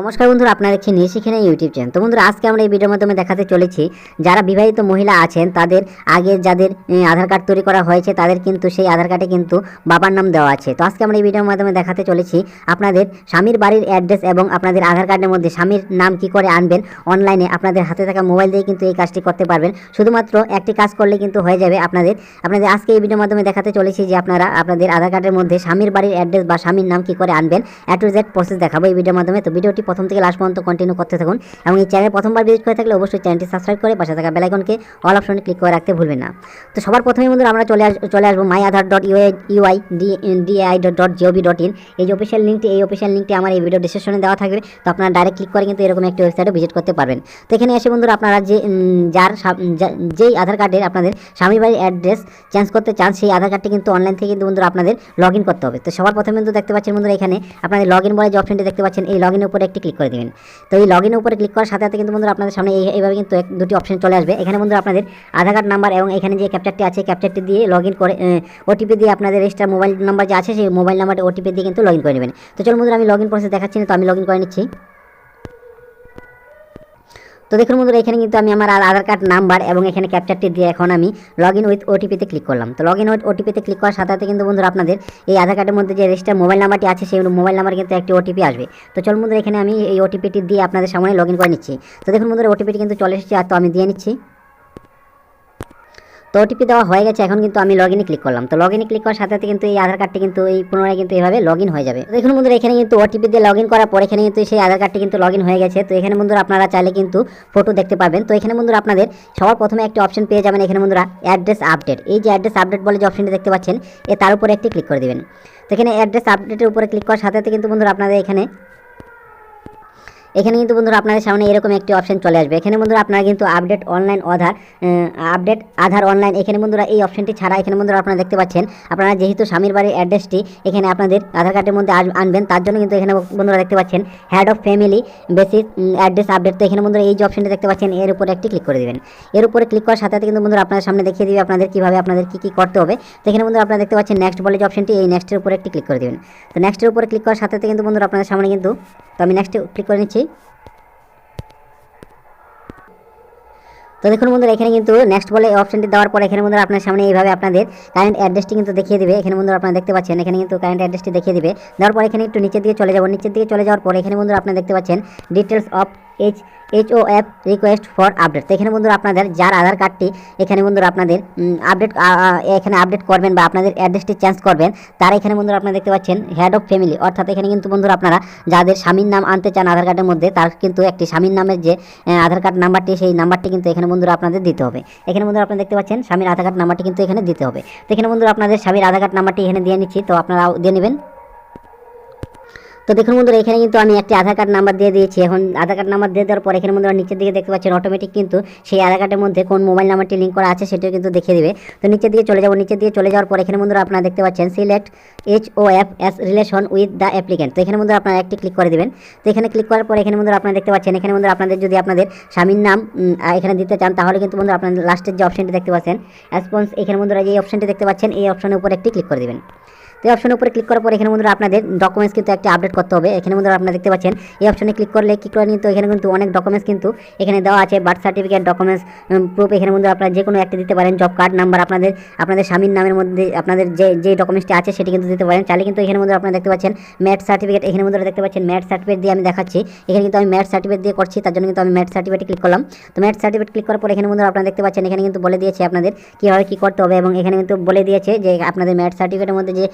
নমস্কার বন্ধুরা, আপনারা দেখছেন নিয়ে শিখে নেই ইউটিউব চ্যানেল তো বন্ধুরা, আজকে আমরা এই ভিডিওর মাধ্যমে দেখাতে চলেছি, যারা বিবাহিত মহিলা আছেন, তাদের আগে যাদের আধার কার্ড তৈরি করা হয়েছে, তাদের কিন্তু সেই আধার কার্ডে কিন্তু বাবার নাম দেওয়া আছে। তো আজকে আমরা এই ভিডিওর মাধ্যমে দেখাতে চলেছি আপনাদের স্বামীর বাড়ির অ্যাড্রেস এবং আপনাদের আধার কার্ডের মধ্যে স্বামীর নাম কি করে আনবেন অনলাইনে আপনাদের হাতে থাকা মোবাইল দিয়ে কিন্তু এই কাজটি করতে পারবেন। শুধুমাত্র একটি কাজ করলে কিন্তু হয়ে যাবে আপনাদের। আপনাদের আজকে এই ভিডিওর মাধ্যমে দেখাতে চলেছি যে আপনারা আপনাদের আধার কার্ডের মধ্যে স্বামীর বাড়ির অ্যাড্রেস বা স্বামীর নাম কি করে আনবেন। অ্যাট টু জেড প্রসেস দেখাবো এই ভিডিওর মাধ্যমে। তো ভিডিওটি প্রথম থেকে লাস্ট পর্যন্ত কন্টিনিউ করতে থাকুন এবং এই চ্যানেল প্রথমবার ভিজিট করে থাকলে অবশ্যই চ্যানেলটি সাবস্ক্রাইব করে পাশে থাকা বেলাইকনকে অল অপশনে ক্লিক করে রাখতে ভুলবেন না। তো সবার প্রথমে বন্ধুরা আমরা চলে আস চলে আসব my Aadhaar dot UI D DI dot dot GOV dot in এই যে অফিসিয়াল লিঙ্কটি এই অফিসিয়াল লিঙ্কটি আমার এই ভিডিও ডিসক্রিপশনে দেওয়া থাকবে। তো আপনারা ডাইরেক্ট ক্লিক করে কিন্তু এরকম একটি ওয়েবসাইটে ভিজিট করতে পারবেন। তো এখানে এসে বন্ধুরা আপনারা যে যার যেই আধার কার্ডের আপনাদের স্বামী বাড়ির অ্যাড্রেস চেঞ্জ করতে চান, সেই আধার কার্ডটি কিন্তু অনলাইন থেকে কিন্তু বন্ধুরা আপনাদের লগ করতে হবে। তো সবার প্রথমে কিন্তু দেখতে পাচ্ছেন বন্ধুরা এখানে আপনাদের লগ ইন বলে যে অপশনটি দেখতে পাচ্ছেন, এই লগ ইনের উপরে একটি ক্লিক করে দেবেন। তো এই লগ ইন উপরে ক্লিক করার সাথে সাথে কিন্তু বন্ধুরা আপনাদের সামনে এইভাবে কিন্তু এক দুটি অপশন চলে আসবে। এখানে বন্ধুরা আপনাদের আধার কার্ড নাম্বার এবং এখানে যে ক্যাপচারটি আছে ক্যাপচারটি দিয়ে লগ ইন করে ওটিপি দিয়ে আপনাদের রেজিস্টার মোবাইল নাম্বার যে আছে, সেই মোবাইল নাম্বারটি ওটিপি দিয়ে কিন্তু লগ ইন করে নেবেন। তো চলুন বন্ধুরা, আমি লগ ইন প্রসেস দেখাচ্ছি না, তো আমি লগ ইন করে নিচ্ছি। তো দেখুন বন্ধুরা, এখানে কিন্তু আমি আমার আধার কার্ড নাম্বার এবং এখানে ক্যাপচারটি দিয়ে এখন আমি লগ ইন উইথ ওটিপিতে ক্লিক করলাম। তো লগ ইন উইথ ওটিপিতে ক্লিক করার সাথে সাথে কিন্তু বন্ধুরা আপনাদের এই আধার কার্ডের মধ্যে যে রেজিস্টার মোবাইল নাম্বারটি আছে, সেই মোবাইল নাম্বার কিন্তু একটি ওটিপি আসবে। তো চলুন বন্ধুরা, এখানে আমি এই ওটিপিটি দিয়ে আপনাদের সামনে লগ ইন করে নিচ্ছি। তো দেখুন বন্ধুরা ওটিপিটি কিন্তু চলে এসেছে আর তো আমি দিয়ে নিচ্ছি। তো ওটিপি দেওয়া হয়ে গেছে, এখন কিন্তু আমি লগ ইনে ক্লিক করলাম। তো লগ ইনে ক্লিক করার সাথে সাথে কিন্তু এই আধার কার্ডটি কিন্তু এই পুনরায় কিন্তু এইভাবে লগ ইন হয়ে যাবে। দেখুন বন্ধুরা, এখানে কিন্তু ওটিপি দিয়ে লগ ইন করার পর এখানে কিন্তু সেই আধার কার্ডটি কিন্তু লগ ইন হয়ে গেছে। তো এখানে বন্ধুরা, আপনারা চাইলে কিন্তু ফটো দেখতে পাবেন তো এখানে বন্ধুরা, আপনাদের সবার প্রথমে একটি অপশন পেয়ে যাবেন এখানে বন্ধুরা অ্যাড্রেস আপডেট এই যে অ্যাড্রেস আপডেট বলে যে অপশনটি দেখতে পাচ্ছেন, এ তার উপরে একটি ক্লিক করে দিবেন। তো এখানে অ্যাড্রেস আপডেটের উপরে ক্লিক করার সাথে সাথে কিন্তু বন্ধুরা, আপনাদের এখানে এখানে কিন্তু বন্ধুরা আপনাদের সামনে এরকম একটি অপশন চলে আসবে। এখানে বন্ধুরা আপনারা কিন্তু update online Aadhaar update Aadhaar online এখানে বন্ধুরা এই অপশনটি ছাড়া এখানে বন্ধুরা আপনারা দেখতে পাচ্ছেন। আপনারা যেহেতু স্বামীর বাড়ির অ্যাড্রেসটি এখানে আপনাদের আধার কার্ডের মধ্যে আনবেন, তার জন্য কিন্তু এখানে বন্ধুরা দেখতে পাচ্ছেন head of family basis address update তো এখানে বন্ধুরা এই যে অপশনটি দেখতে পাচ্ছেন, এর উপরে একটি ক্লিক করে দেবেন। এর উপরে ক্লিক করার সাথে সাথে কিন্তু বন্ধুরা আপনাদের সামনে দেখিয়ে দিবে আপনাদের কীভাবে আপনাদের কী কী করতে হবে। তো এখানে বন্ধুরা আপনারা দেখতে পাচ্ছেন নেক্সট বলে যে অপশনটি এই নেক্সটের উপরে একটি ক্লিক করে দেবেন। তো নেক্সটের উপরে ক্লিক করার সাথে সাথে কিন্তু বন্ধুরা আপনাদের সামনে কিন্তু, তো আমি নেক্সটে ক্লিক করে নিচ্ছি। তো দেখুন বন্ধুরা, এখানে কিন্তু নেক্সট বলে অপশনটি দেওয়ার পর এখানে বন্ধুরা আপনার সামনে এইভাবে আপনাদের কারেন্ট অ্যাড্রেসটি কিন্তু দেখিয়ে দিবে। এখানে বন্ধুরা আপনারা দেখতে পাচ্ছেন, এখানে কিন্তু কারেন্ট অ্যাড্রেসটি দেখিয়ে দেবে। দেওয়ার পর এখানে একটু নিচের দিকে চলে যাব। নিচের দিকে চলে যাওয়ার পর এখানে বন্ধুরা আপনারা দেখতে পাচ্ছেন details of H H O F request for update তো এখানে বন্ধুরা আপনাদের যার আধার কার্ডটি, এখানে বন্ধুরা আপনাদের আপডেট এখানে আপডেট করবেন বা আপনাদের অ্যাড্রেসটি চেঞ্জ করবেন, তারা এখানে বন্ধুরা আপনারা দেখতে পাচ্ছেন হেড অফ ফ্যামিলি অর্থাৎ এখানে কিন্তু বন্ধুরা আপনারা যাদের স্বামীর নাম আনতে চান আধার কার্ডের মধ্যে, তার কিন্তু একটি স্বামীর নামের যে আধার কার্ড নাম্বারটি সেই নাম্বারটি কিন্তু এখানে বন্ধুরা আপনাদের দিতে হবে। এখানে বন্ধুরা আপনারা দেখতে পাচ্ছেন স্বামীর আধার কার্ড নাম্বারটি কিন্তু এখানে দিতে হবে। তো এখানে বন্ধুরা আপনাদের স্বামীর আধার কার্ড নাম্বারটি এখানে দিয়ে নিচ্ছি, তো আপনারা দিয়ে নেবেন। তো দেখুন বন্ধুরা, এখানে কিন্তু আমি একটি আধার কার্ড নাম্বার দিয়ে দিয়েছি। এখন আধার কার্ড নাম্বার দিয়ে দেওয়ার পর এখানে বন্ধুরা নিচের দিকে দেখতে পাচ্ছেন অটোমেটিক কিন্তু সেই আধার কার্ডের মধ্যে কোন মোবাইল নাম্বারটি লিঙ্ক করা আছে সেটাও কিন্তু দেখিয়ে দেবে। তো নিচের দিকে চলে যাব। নিচের দিকে চলে যাওয়ার পর এখানে বন্ধুরা আপনারা দেখতে পাচ্ছেন select H O F S relation with the applicant তো এখানে বন্ধুরা আপনারা একটি ক্লিক করে দেবেন। তো এখানে ক্লিক করার পর এখানে বন্ধুরা আপনারা দেখতে পাচ্ছেন, এখানে বন্ধুরা আপনাদের যদি আপনাদের স্বামীর নাম এখানে দিতে চান, তাহলে কিন্তু বন্ধুরা আপনাদের লাস্টের যে অপশনটি দেখতে পাচ্ছেন রেসপন্স এখানে বন্ধুরা যে অপশনটি দেখতে পাচ্ছেন, এই অপশনের উপর একটি ক্লিক করে দেবেন। তো এই অপশনের উপরে ক্লিক করার পর এখানে বন্ধুরা আপনাদের ডকুমেন্টস কিন্তু একটা আপডেট করতে হবে। এখানে বন্ধুরা আপনারা দেখতে পাচ্ছেন, এই অপশনে ক্লিক করলে ক্লিক করে কিন্তু এখানে কিন্তু অনেক ডকুমেন্টস কিন্তু এখানে দেওয়া আছে। বার্থ সার্টিফিকেট ডকুমেন্টস প্রুফ এখানে বন্ধুরা আপনারা যে কোনো একটা দিতে পারেন জব কার্ড নাম্বার আপনাদের আপনাদের স্বামীর নামের মধ্যে আপনাদের যে যে ডকুমেন্টসটি আছে সেটি কিন্তু দিতে পারেন। চাইলে কিন্তু এখানে বন্ধুরা আপনারা দেখতে পাচ্ছেন ম্যাট সার্টিফিকেট এখানে বন্ধুরা দেখতে পাচ্ছেন ম্যাট সার্টিফিকেট দিয়ে আমি দেখাচ্ছি। এখানে কিন্তু আমি ম্যাট সার্টিফিকেট দিয়ে করছি, তার জন্য কিন্তু আমি ম্যাট সার্টিফিকেটে ক্লিক করলাম। তো ম্যাট সার্টিফিকেট ক্লিক করার পর এখানে বন্ধুরা আপনারা দেখতে পাচ্ছেন, এখানে কিন্তু বলে দিয়েছে আপনাদের কীভাবে কী করতে হবে এবং এখানে কিন্তু বলে দিয়েছে যে আপনাদের ম্যাট সার্টিফিকেটের মধ্যে যে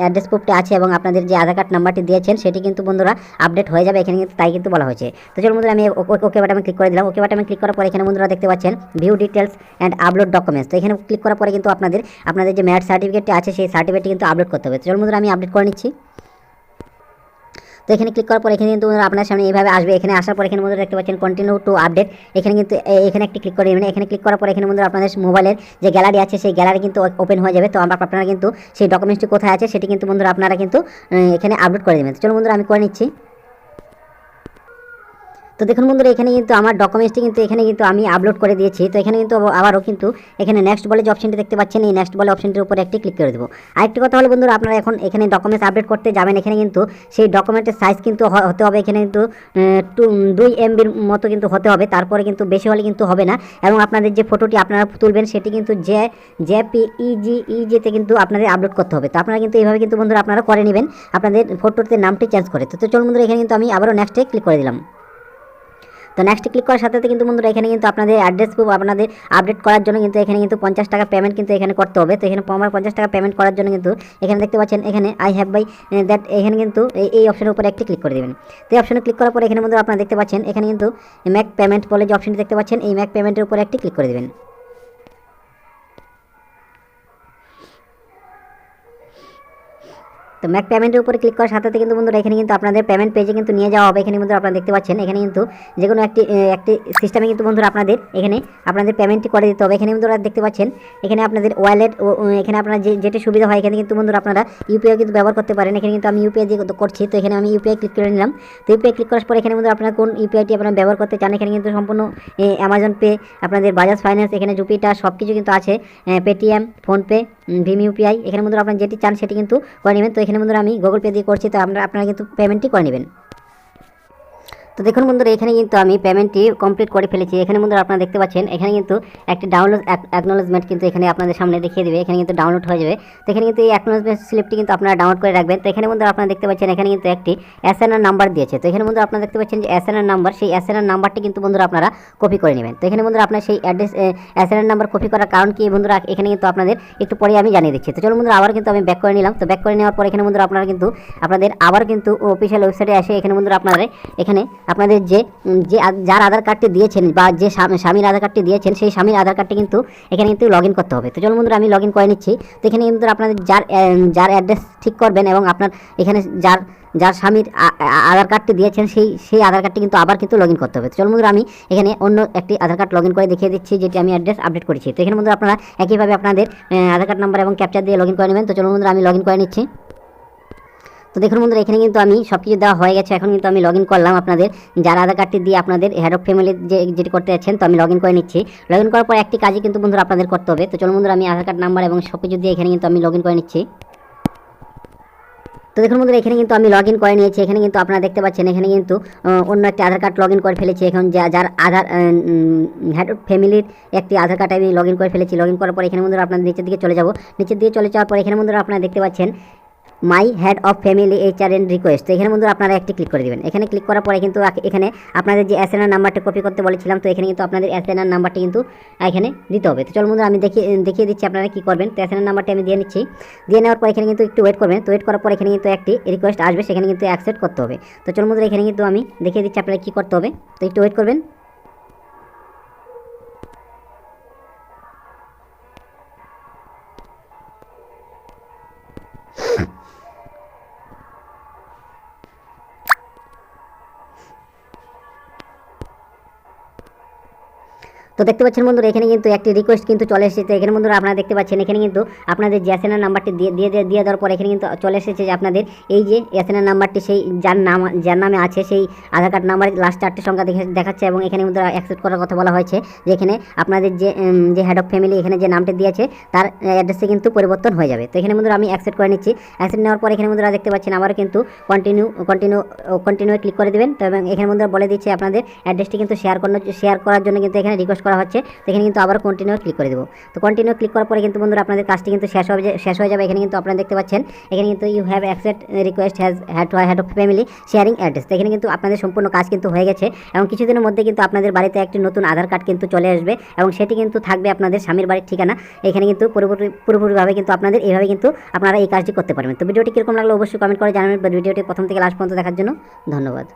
অ্যাড্রেস প্রুফটা আছে এবং আপনাদের যে আধার কার্ড নাম্বারটি দিয়েছেন, সেটি কিন্তু বন্ধুরা আপডেট হয়ে যাবে, এখানে কিন্তু তাই কিন্তু বলা হয়েছে। তো চলুন বন্ধুরা, আমি ওকে বাটনে ক্লিক করে দিলাম। ওকে বাটনে ক্লিক করার পরে এখানে বন্ধুরা দেখতে পাচ্ছেন view details and upload documents তো এখানে ক্লিক করার পরে কিন্তু আপনাদের আপনাদের যে ম্যাট সার্টিফিকেটটি আছে, সেই সার্টিফিকেটটি কিন্তু আপলোড করতে হবে। চলুন বন্ধুরা, আমি আপডেট করে নিচ্ছি। তো এখানে ক্লিক করার পর এখানে কিন্তু আপনার সামনে এইভাবে আসবে। এখানে আসার পর এখানে বন্ধুরা দেখতে পাচ্ছেন কন্টিনিউ টু আপডেট এখানে কিন্তু এখানে একটি ক্লিক করে এখানে ক্লিক করার পর এখানে বন্ধুরা আপনাদের মোবাইলের যে গ্যালারি আছে, সেই গ্যালারি কিন্তু ওপেন হয়ে যাবে। তো আপনারা কিন্তু সেই ডকুমেন্টসটি কোথায় আছে, সেটি কিন্তু বন্ধুরা আপনারা কিন্তু এখানে আপলোড করে দেবেন। তো চলুন বন্ধুরা আমি করে নিচ্ছি। তো দেখুন বন্ধুরা, এখানে কিন্তু আমার ডকুমেন্টসটি কিন্তু এখানে কিন্তু আমি আপলোড করে দিয়েছি। তো এখানে কিন্তু আবারও কিন্তু এখানে নেক্সট বলে যে অপশনটি দেখতে পাচ্ছেন, এই নেক্সট বলে অপশনটির উপরে একটি ক্লিক করে দেবো। আরেকটি কথা হলো বন্ধুরা, আপনারা এখন এখানে ডকুমেন্টস আপডেট করতে যাবেন, এখানে কিন্তু সেই ডকুমেন্টের সাইজ কিন্তু হতে হবে। এখানে কিন্তু টু- দুই এমবির মতো কিন্তু হতে হবে, তারপরে কিন্তু বেশি হলে কিন্তু হবে না। এবং আপনাদের যে ফটোটি আপনারা তুলবেন, সেটি কিন্তু যে জেপিইজি ইজিতে কিন্তু আপনাদের আপলোড করতে হবে। তো আপনারা কিন্তু এইভাবে কিন্তু বন্ধুরা আপনারা করে নেবেন। আপনাদের ফটোতে নামটি চেঞ্জ করে। তো তো চলুন বন্ধুরা, এখানে কিন্তু আমি আবারও নেক্সটে ক্লিক করে দিলাম। তো নেক্সট ক্লিক করার সাথে কিন্তু বন্ধুরা এখানে কিন্তু আপনাদের অ্যাড্রেস প্রুফ আপনাদের আপডেট করার জন্য কিন্তু এখানে কিন্তু পঞ্চাশ টাকা পেমেন্ট কিন্তু এখানে করতে হবে। তো এখানে আমার পঞ্চাশ টাকা পেমেন্ট করার জন্য কিন্তু এখানে দেখতে পাচ্ছেন এখানে আই হ্যাভ বাই দ্যাট এখানে কিন্তু এই অপশনের উপরে একটি ক্লিক করে দেবেন। তো এই অপশনে ক্লিক করার পরে এখানে বন্ধুরা আপনারা দেখতে পাচ্ছেন এখানে কিন্তু ম্যাক পেমেন্ট বলে যে অপশনটি দেখতে পাচ্ছেন, এই ম্যাক পেমেন্টের উপরে একটি ক্লিক করে দেবেন। তো ম্যাক পেমেন্টের উপরে ক্লিক করার সাথে কিন্তু বন্ধুরা এখানে কিন্তু আপনাদের পেমেন্ট পেজে কিন্তু নিয়ে যাওয়া হবে। এখানে বন্ধুরা আপনারা দেখতে পাচ্ছেন, এখানে কিন্তু যে কোনো একটি একটি সিস্টেমে কিন্তু বন্ধুরা আপনাদের এখানে আপনাদের পেমেন্টটি করে দিতে হবে। এখানে বন্ধুরা দেখতে পাচ্ছেন, এখানে আপনাদের ওয়ালেট এখানে আপনারা যে, যেটি সুবিধা হয়, এখানে কিন্তু বন্ধুরা আপনারা ইউপিআই কিন্তু ব্যবহার করতে পারেন। এখানে কিন্তু আমি ইউপিআই দিয়ে করছি, তো এখানে আমি ইউপিআই ক্লিক করে নিলাম। তো ইউপিআই ক্লিক করার পর এখানে বন্ধুরা আপনারা কোন ইউপিআইটি আপনারা ব্যবহার করতে চান, এখানে কিন্তু সম্পূর্ণ অ্যামাজন পে আপনাদের বাজাজ ফাইন্যান্স এখানে জুপিটা সব কিছু কিন্তু আছে পেটিএম ফোনপে ভীম ইউপিআই এখানে বন্ধুরা আপনার যেটি চান সেটি কিন্তু করে নেবেন। তো এখানে বন্ধুরা আমি গুগল পে দিয়ে করছি, তো আপনারা আপনারা কিন্তু পেমেন্টটি করে নেবেন। তো দেখুন বন্ধুরা, এখানে কিন্তু আমি পেমেন্টটি কমপ্লিট করে ফেলেছি। এখানে বন্ধুরা আপনারা দেখতে পাচ্ছেন, এখানে কিন্তু একটি ডাউনলোড অ্যাকনোলেজমেন্ট কিন্তু এখানে আপনাদের সামনে দেখিয়ে দেবে। এখানে কিন্তু ডাউনলোড হয়ে যাবে। তো এখানে কিন্তু এই অ্যাকনোলেজমেন্ট স্লিপটি কিন্তু আপনারা ডাউনলোড করে রাখবেন। তো এখানে বন্ধুরা আপনারা দেখতে পাচ্ছেন, এখানে কিন্তু একটি এসএনআর নাম্বার দিয়েছে। তো এখানে বন্ধুরা আপনারা দেখতে পাচ্ছেন যে এসএনআর নাম্বার সেই এসএনআর নাম্বারটি কিন্তু বন্ধুরা আপনারা কপি করে নেবেন। তো এখানে বন্ধুরা আপনার সেই অ্যাড্রেস এসএনআর নাম্বার কপি করার কারণ কি বন্ধুরা? এখানে কিন্তু আপনাদের একটু পরে আমি জানিয়ে দিচ্ছি। তো চলুন বন্ধুরা, আবার কিন্তু আমি ব্যাক করে নিলাম। তো ব্যাক করে নেওয়ার পর এখানে বন্ধুরা আপনারা কিন্তু, আপনাদের আবার কিন্তু অফিসিয়াল ওয়েবসাইটে এসে এখানে বন্ধুরা আপনারা এখানে আপনাদের যে যে যার আধার কার্ডটি দিয়েছেন বা যে স্বামীর আধার কার্ডটি দিয়েছেন, সেই স্বামীর আধার কার্ডটি কিন্তু এখানে কিন্তু লগ করতে হবে। তো চলুন বন্ধুরা, আমি লগ করে নিচ্ছি। তো এখানে কিন্তু আপনাদের যার যার অ্যাড্রেস ঠিক করবেন এবং আপনার এখানে যার যার স্বামীর আধার কার্ডটি দিয়েছেন, সেই সেই আধার কার্ডটি কিন্তু আবার কিন্তু লগ করতে হবে। তো চলুন বন্ধুরা, আমি এখানে অন্য একটি আধার কার্ড লগ করে দেখিয়ে দিচ্ছি, যেটি আমি অ্যাড্রেস আপডেট করেছি। তো এখানে বন্ধুরা, আপনারা একইভাবে আপনাদের আধার কার্ড নাম্বার এবং ক্যাপচার দিয়ে লগ করে নেবেন। তো চলুন বন্ধুরা, আমি লগ করে নিচ্ছি। তো দেখুন বন্ধুরা, এখানে কিন্তু আমি সব কিছু দেওয়া হয়ে গেছে। এখন কিন্তু আমি লগ করলাম আপনাদের। যার আধার কার্ডটি দিয়ে আপনাদের হেড অফ ফ্যামিলি যে যেটি করতে যাচ্ছেন, তো আমি লগ করে নিচ্ছি। লগ করার পর একটি কাজই কিন্তু বন্ধুরা আপনাদের করতে হবে। তো চলুন বন্ধুরা, আমি আধার কার্ড নাম্বার এবং সব কিছু দিয়ে এখানে কিন্তু আমি লগ করে নিচ্ছি। তো দেখুন বন্ধুরা, এখানে কিন্তু আমি লগ ইন করে নিয়েছি। এখানে কিন্তু আপনারা দেখতে পাচ্ছেন, এখানে কিন্তু অন্য একটি আধার কার্ড লগ ইন করে ফেলেছি। এখন যার আধার হেড ফ্যামিলির একটি আধার কার্ড আমি লগ ইন করে ফেলেছি। লগ ইন করার পর এখানে বন্ধুরা আপনাদের নিচের দিকে চলে যাব। নিচের দিকে চলে যাওয়ার পর এখানে বন্ধুরা আপনারা দেখতে পাচ্ছেন my head of family HR and request. তো এখানে বন্ধুরা আপনারা একটি ক্লিক করে দেবেন। এখানে ক্লিক করার পরে কিন্তু এখানে আপনাদের যে এসএনআর নাম্বারটা কপি করতে বলেছিলাম, তো এখানে কিন্তু আপনাদের এসএনআর নাম্বারটি কিন্তু এখানে দিতে হবে। তো চল বন্ধুরা, আমি দেখিয়ে দেখিয়ে দিচ্ছি আপনারা কী করবেন। তো এসএনআর নাম্বারটি আমি দিয়ে নিচ্ছি। দিয়ে নেওয়ার পর এখানে কিন্তু একটু ওয়েট করবেন। তো ওয়েট করার পর এখানে কিন্তু একটি রিকোয়েস্ট আসবে, সেখানে কিন্তু অ্যাকসেপ্ট করতে হবে। তো চল বন্ধুরা, এখানে কিন্তু আমি দেখিয়ে দিচ্ছি আপনারা কী করতে হবে। তো একটু ওয়েট করবেন। তো দেখতে পাচ্ছেন বন্ধুরা, এখানে কিন্তু একটি রিকোয়েস্ট কিন্তু চলে এসেছে। এখানে বন্ধুরা আপনারা দেখতে পাচ্ছেন, এখানে কিন্তু আপনাদের যে এসএনআর নাম্বারটি দিয়ে দিয়ে, দিয়ে- দেওয়ার পর এখানে কিন্তু চলে এসেছে যে আপনাদের এই যে এসএনআর নাম্বারটি সেই যার নাম, যার নামে আছে সেই আধার কার্ড নাম্বারের লাস্ট চারটে সংখ্যা দেখে, দেখাচ্ছে এবং এখানে কিন্তু অ্যাকসেপ্ট করার কথা বলা হয়েছে যে এখানে আপনাদের যে যে হেড অফ ফ্যামিলি এখানে যে নামটি দিয়েছে, তার অ্যাড্রেসে কিন্তু পরিবর্তন হয়ে যাবে। তো এখানে বন্ধুরা আমি অ্যাকসেপ্ট করে নিচ্ছি। অ্যাকসেপ্ট নেওয়ার পর এখানে বন্ধুরা দেখতে পাচ্ছেন আবার কিন্তু কন্টিনিউ কন্টিনিউ কন্টিনিউ ক্লিক করে দেবেন। তো এবং এখানে বন্ধুরা বলে দিচ্ছে আপনাদের অ্যাড্রেসটি কিন্তু শেয়ার করার শেয়ার করার জন্য কিন্তু এখানে রিকোয়েস্ট করা হচ্ছে, তো এখানে কিন্তু আবার কন্টিনিউ ক্লিক করে দেবো। তো কন্টিনিউ ক্লিক করার পরে কিন্তু বন্ধুরা আপনাদের কাজটি কিন্তু শেষ হবে শেষ হয়ে যাবে। এখানে কিন্তু আপনারা দেখতে পাচ্ছেন, এখানে কিন্তু you have accept request has had head of family sharing address এখানে কিন্তু আপনাদের সম্পূর্ণ কাজ কিন্তু হয়ে গেছে এবং কিছুদিনের মধ্যে কিন্তু আপনাদের বাড়িতে একটি নতুন আধার কার্ড কিন্তু চলে আসবে এবং সেটি কিন্তু থাকবে আপনাদের স্বামীর বাড়ির ঠিকানা। এখানে কিন্তু পুরোপুরি, পুরোপুরিভাবে কিন্তু আপনাদের এইভাবে কিন্তু আপনারা এই কাজটি করতে পারবেন। তো ভিডিওটি কীরকম লাগল অবশ্যই কমেন্ট করে জানাবেন। ভিডিওটি প্রথম থেকে লাস্ট পর্যন্ত দেখার জন্য ধন্যবাদ।